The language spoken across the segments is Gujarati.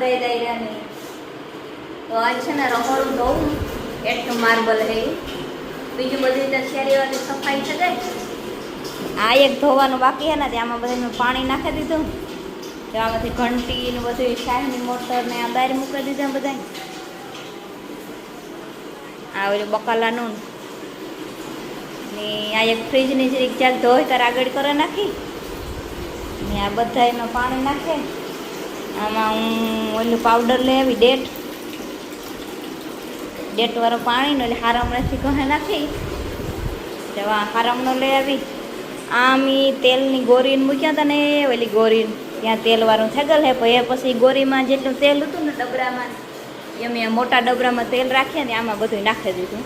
સીતારામ બધા દાયરાની તો આજ છે ને રહોડું ધોવું. એટલું માર્બલ હે બીજું બધી રીતે શેરીઓની સફાઈ ગઈ આ એક ધોવાનું બાકી હે ને બધા મેં પાણી નાખી દીધું. ત્યાંમાંથી ઘંટી ને બધું શાહીની મોટર ને આ બહાર મૂકી દીધા બધા આ ઓલું બકાલાનું ને. આ એક ફ્રીજની જરીક ચાલ ધોઈ તાર આગળ કરે નાખી. ને આ બધા એમાં પાણી નાખે. આમાં હું ઓલું પાવડર લઈ આવી, ડેટ. ડેટવાળું પાણી ને એટલે હારમણાથી કહે નાખી. જવા હારામણો લઈ આવી. આમ એ તેલની ગોરીને મૂક્યા હતા ને ઓલી ગોરીને ત્યાં તેલવાળું થેગલ હે, પણ એ પછી ગોરીમાં જેટલું તેલ હતું ને ડબરામાં, એમ એ મોટા ડબરામાં તેલ રાખ્યા ને આમાં બધું નાખી દીધું.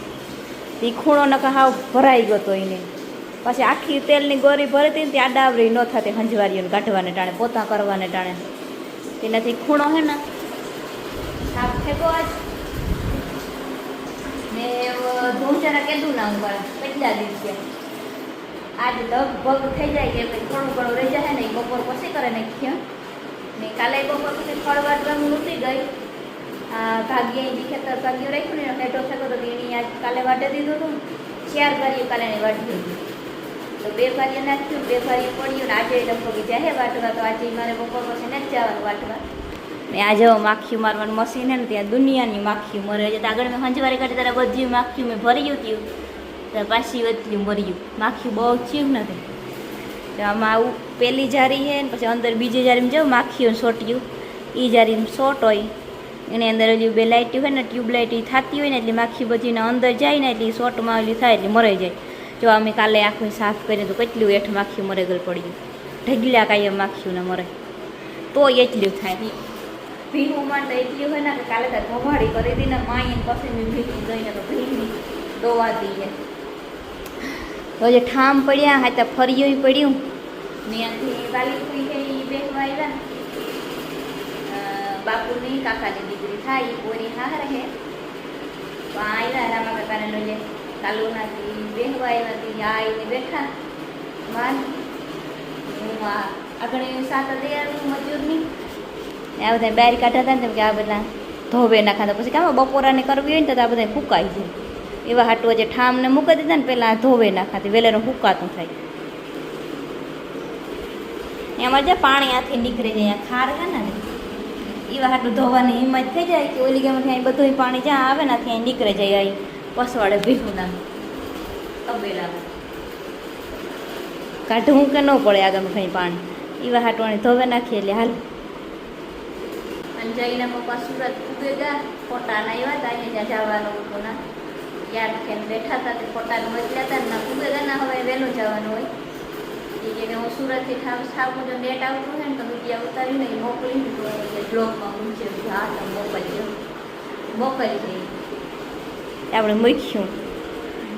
એ ખૂણો નકા હાવ ભરાઈ ગયો તો એને પછી આખી તેલની ગોરી ભરી હતી ત્યાં આડાવરી ન થતી, હંજવારીઓને કાઢવાને ટાણે, પોતા કરવાને ટાણે. તેનાથી ખૂણો હે ને સાફ ફેંકો આજ. ને ધૂમચારા કેદું ના ઉપર કેટલા દિવસે આજ લગભગ થઈ જાય કે ભાઈ થોડું ઘણું રહી જાય ને બપોર પછી કરે નાખ્યા ને કાલે બપોર પછી ફળ વાટવાનું નહોતી ગઈ. ભાગ્ય જે ખેતર ભાગ્ય રાખ્યું ને હેઠો થતો હતો એની આજ કાલે વાટે દીધું હતું. ચાર ભારીઓ કાલે વાટી દીધું. તો બે ભારીઓ નાખ્યું, બે ભારીઓ પડ્યું ને આજે લગભગ જાય વાટવા. તો આજે મારે બપોર પછી નથી જવાનું વાટવા. ને આજે માખીયું મારવાનું મશીન ને, ત્યાં દુનિયાની માખીયું મરે. છે આગળ મેં હંજવારી કાઢી ત્યારે બધી માખીયું મેં ભર્યું હતું તો પાછી વધ્યું મર્યું. માખી બહુ ચીવ નથી. તો આમાં આવું પેલી જારી છે ને, પછી અંદર બીજી જારીમાં જાઉં માખીયું સોટ્યું. એ જારીમાં સોટ હોય. એની અંદર ઓલી બે લાઇટ હોય ને ટ્યુબલાઇટ એ થતી હોય ને, એટલે માખી બધીને અંદર જાય ને, એટલે શોર્ટમાં ઓલી થાય, એટલે મરાઈ જાય. જો અમે કાલે આખું સાફ કરીએ તો કેટલું એઠ માખ્યું મરે ગયેલ પડ્યું ઢગલ્યા કાંઈ ને મરે. તો એટલું થાય. ભીનું તો એટલી હોય ને કે કાલે તાર ભવાડી કરી હતી ને માઈ પછી મેં ભીનું ગઈને તો ભીની દોવાતી દઈએ તો જે ઠામ પડ્યા હા તો ફરિયું પડ્યું. ત્યાંથી વાલી છે એ બેસવા આવ્યા બાપુની કાકાની દીકરી થાય એ પોરી હા. રહે તો આ આવ્યા રામા કાકાને લોજે કાલુનાથી બેસવા આવ્યા આવીને બેઠા. માન, હું આ આગળ સાત હતી મજૂરની આ બધા બહાર કાઢતા હતા ને કે આ બધા ધોવે નાખા પછી કામ બપોરાને કરવી હોય ને તો આ બધા ફૂકાઈ જાય. એવા હાટું જે ઠામને મૂકી દીધા ને પહેલાં ધોવે નાખાતી વેલેનું ફૂકાતું થાય. એમાં જે પાણી આથી નીકળી જાય ખાર છે ને. એવા હાટું ધોવાની હિંમત થઈ જાય કે ઓલી ગમે બધું પાણી જ્યાં આવે ને ત્યાં નીકળી જાય અહીં. પસવાડે ભીખું નામ તબેલા કાઢવું કે ન પડે આગળ કંઈ પાણી એવા હાટવાણી ધોવે નાખીએ એટલે હાલ. અંજાઈના પપ્પા સુરત ઉગે ગયા, ફોટાના આવ્યા હતા અહીંયા જવાનું હતું ના. યાર કે બેઠા હતા તે ફોટાને વચ્યા હતા ને ના ઉગે ગયા ના હવે વહેલું જવાનું હોય. એ કે હું સુરતથી ઠાવ ઠાવ જો નેટ આવતું હોય ને તો વિડીયા ઉતારીને મોકલી દીધું બ્લોગમાં મૂકજો હા, તો મોકલજો. મોકલી દઈ આપણે મૂક્યું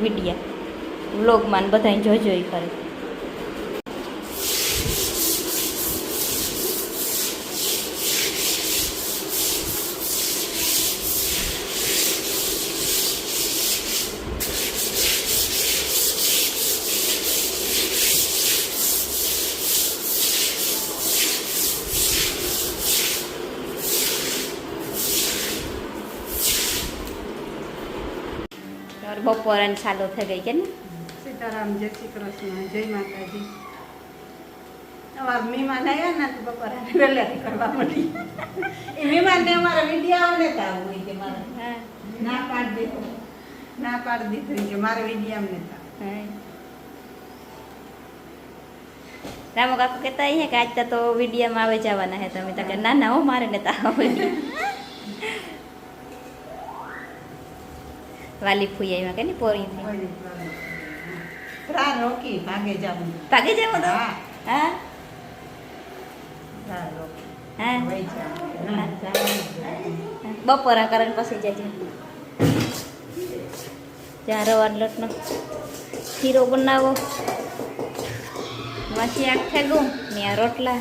વિડીયા વ્લોગમાં બધાને જોઈ જોઈ કરે. તમારે અને ચાલુ થઈ ગઈ કે ને સીતારામ જય શ્રી કૃષ્ણ જય માતાજી. મહેમાન આવ્યા ને તો બપોરે વહેલાથી કરવા મળી એ મહેમાનને અમારા વીડિયો આવે ને હોય કે મારે. ના પાડી દીધું. ના પાડી દીધું કે મારે વીડિયો ને તા રામો કાકુ કહેતા કે આજ તો વિડીયામાં આવે જવાના હે તમે. તો કે ના ના હો મારે ને તા વાલી ફૂઈ આવ્યા કે ને પોરીથી પ્રા રોકી ભાગે જાવું. ભાગે જાવ તો? હા. પ્રા બપોરા કરે પછી જજે. ત્યાં રવાનો લોટનો ખીરો બનાવો. પછી આખે થેગું ને આ રોટલા.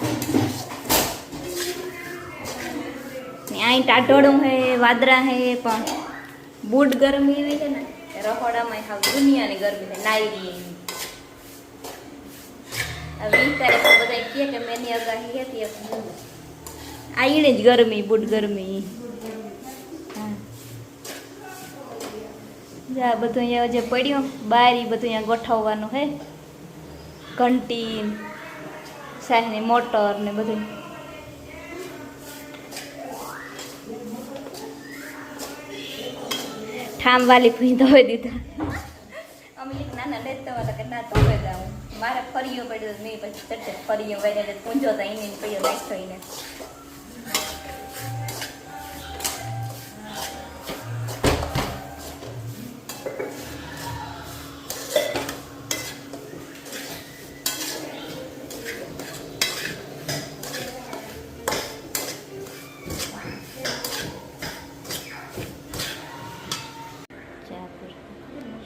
અહીં ટાટોડું હે વાદરા હે પણ બૂટ ગરમી એવી છે ને રહોડામાં હાવ દુનિયાની ગરમી છે નાયરી હવે વીસ તો બધા કે મેની આગાહી હતી એક આ જ ગરમી, બુટ ગરમી જા, બધું અહીંયા જે પડ્યું, બારી બધું અહીંયા ગોઠવવાનું હે. ઘંટી સાહેબ મોટર ને બધું. ઠામ વાલી ભૂઈ ધોઈ દીધા. અમે નાના લેતા હતા કે ના ધોવે મારે ફરીયો પડ્યો મેં પછી ચટચટ ફરીયો વહેલે પૂંજો તો એને પડ્યો નાખ્યો એને.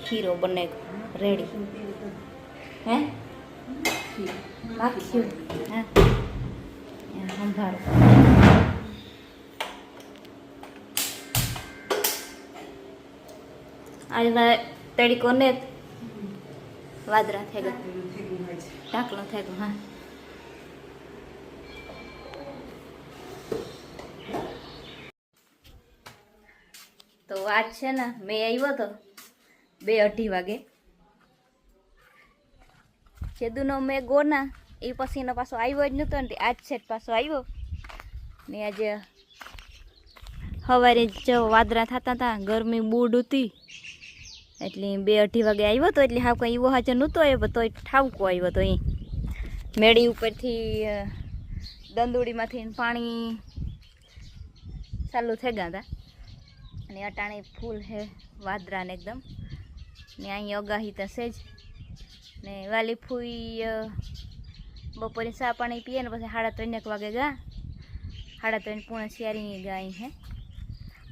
ખીરો બને રેડી હે? માખ્યું હા? સંભાળો આજે તડીકો ને વાદરા થઈ ગયા. ઢાકલો થઈ ગયો, હા. તો આજ છે ને, મેં આવ્યો તો બે અઢી વાગે. જેદુનો મેં ગોના, એ પછીનો પાછો આવ્યો જ નહોતો ને આજ છે પાછો આવ્યો. ને આજે સવારે જ વાદરા થતા હતા, ગરમી બૂડ હતી. એટલે બે અઢી વાગે આવ્યો તો, એટલે હા કંઈ એવો હાજર નહોતો આવ્યો તોય ઠાવકો આવ્યો તો અહીં. મેળી ઉપરથી દંદુડીમાંથી પાણી ચાલુ થઈ ગયા હતા. અને અટાણે ફૂલ હે વાદરાને એકદમ. ને અહીં અગાહી તો જ. ને વાલી ફૂઈ બપોરે સા પાણી પીએ ને પછી સાડા ત્રણ એક વાગે ગા. સાડા ત્રણ પૂર્ણ શિયારી અહીં હે.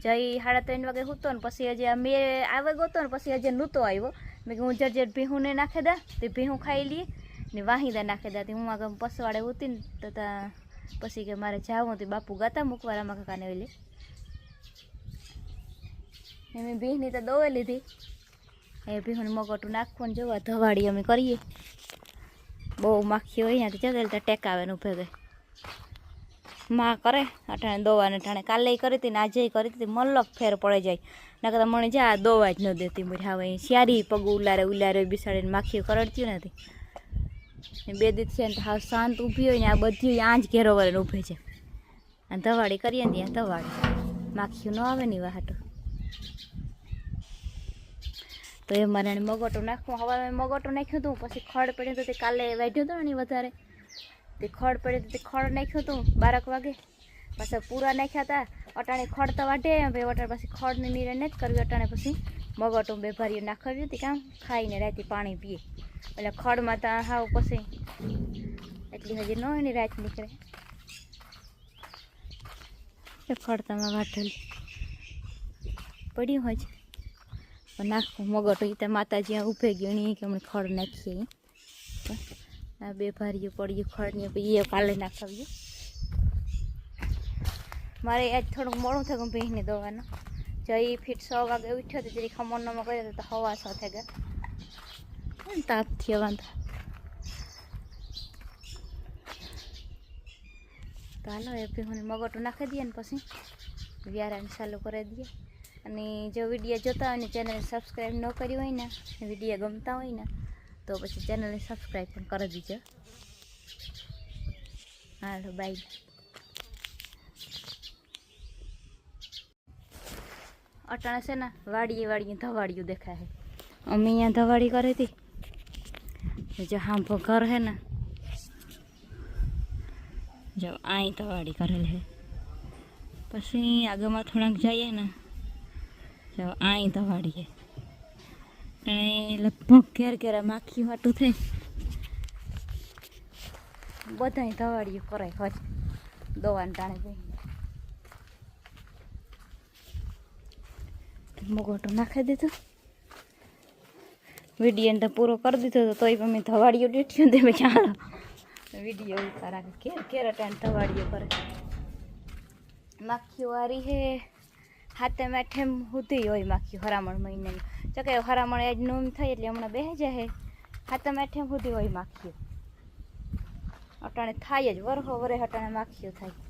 જઈ સાડા ત્રણ વાગે સૂતો ને પછી હજી મેં આવે ગયો ને પછી હજી નહોતો આવ્યો. મેં કે હું જર ભીહુંને નાખે દા, તે ભીહું ખાઈ લઈએ ને વાહીદા નાખે દા. તે હું આગળ પસવાડે ઉતી ને તો પછી કે મારે જાવું તો બાપુ ગાતા મૂકવારામાં કાકાને ઓલી. મેં ભીહની તો દોવે લીધી. એ ભીહું મગોટું નાખવું ને જોવા ધવાડી અમે કરીએ. બહુ માખી હોય જતા તો ટેકાવે ને ઉભે ગઈ માં કરે અટાણે દોવાને ટાણે કાલે કરી હતી ને આજે કરી હતી મલ્લક ફેર પડે જાય. ના કરતા મને જા દોવા જ ન દેતી મરી. હવે સ્યારી પગ ઉલારે ઉલારે બિસાડીને માખી કરડતી નથી. બે દીધ છે ને હાવ શાંત ઊભી હોય ને આ બધી આંજ ઘેરો વળીને ઊભે છે. અને ધવાડી કરીએ ને ત્યાં ધવાડી માખીઓ ન આવે ને વાહટો. તો એ મારે એને મગોટો નાખવું. હવે મેં મગોટો નાખ્યું હતું, પછી ખડ પડ્યું હતું, તે કાલે વાઢ્યું હતું ને વધારે. તે ખડ પડ્યું હતું, તે ખડ નાખ્યું હતું, બારક વાગે. પાછા પૂરા નાખ્યા હતા. અટાણે ખડ તો વાઢે ભાઈ અટાણે પછી ખડની નીરે ને જ કરવી. અટાણે પછી મગોટો બે ભારીઓ નાખાવ્યું હતી કામ, ખાઈને રાતે પાણી પીએ. એટલે ખડમાં તો હાવ પછી એટલી હજી ન એની રાત નીકળે. એ ખડતામાં વાઢેલું. પડ્યું હોય નાખવું મગટો એ તો માતાજી ઉભે ગયો ને કે હમણાં ખડ નાખીએ. આ બે ભારીઓ પડ્યું ખડની, પછી એ કાલે નાખાવ્યું મારે આજ થોડુંક મોડું થયું ભીંને દોવાનું જઈ ફીટ સો વાગે ઉઠ્યો તો જરી ખમણમાં કર્યો તો હવા સો થઈ ગયા તાપ થયો વાંધો. તો હાલો, એ ભીહોને મગટું નાખી દઈએ ને પછી. વ્યારાને ચાલુ કરી દઈએ. અને જો વીડિયો જોતા હોય ને ચેનલને સબસ્ક્રાઈબ ન કરી હોય ને વીડિયો ગમતા હોય ને, તો પછી ચેનલને સબસ્ક્રાઈબ પણ કરી દીજો. હાલો બાય અટાણે છે ને, વાડીએ વાડીએ ધવાડિયું દેખાય છે. અમે અહીંયા ધવાડી કરી હતી. જો હાંભો ઘર હે ને, જો અહીં ધવાડી કરેલ છે. પછી આગળમાં થોડાક જઈએ ને જો અહીં ધવાડીએ. અને લગભગ ઘેર ઘેર માખી વાટું થઈ. બધા ધવાડીયું કરાય હોય દવાને ટાણે ભાઈ મુગોટો નાખી દીધું. વીડિયો તો પૂરો કરી દીધો તો તોય પણ મેં ધવાડીઓ ડેઠ્યું તે ચાલો વીડિયો ઉતારા ઘેર ઘેર ટાઈમ ધવાડીઓ કરે. માખીઓ વારી હે. હાથે મેઠેમ સુધી હોય માખી હરામણ મહિનાની. જો કે હરામણ જ નોમ થઈ એટલે હમણાં બે જાય. હાથે મેઠેમ સુધી હોય માખીઓ અટાણે થાય જ, વરહો વરે અટાણે માખીઓ થાય.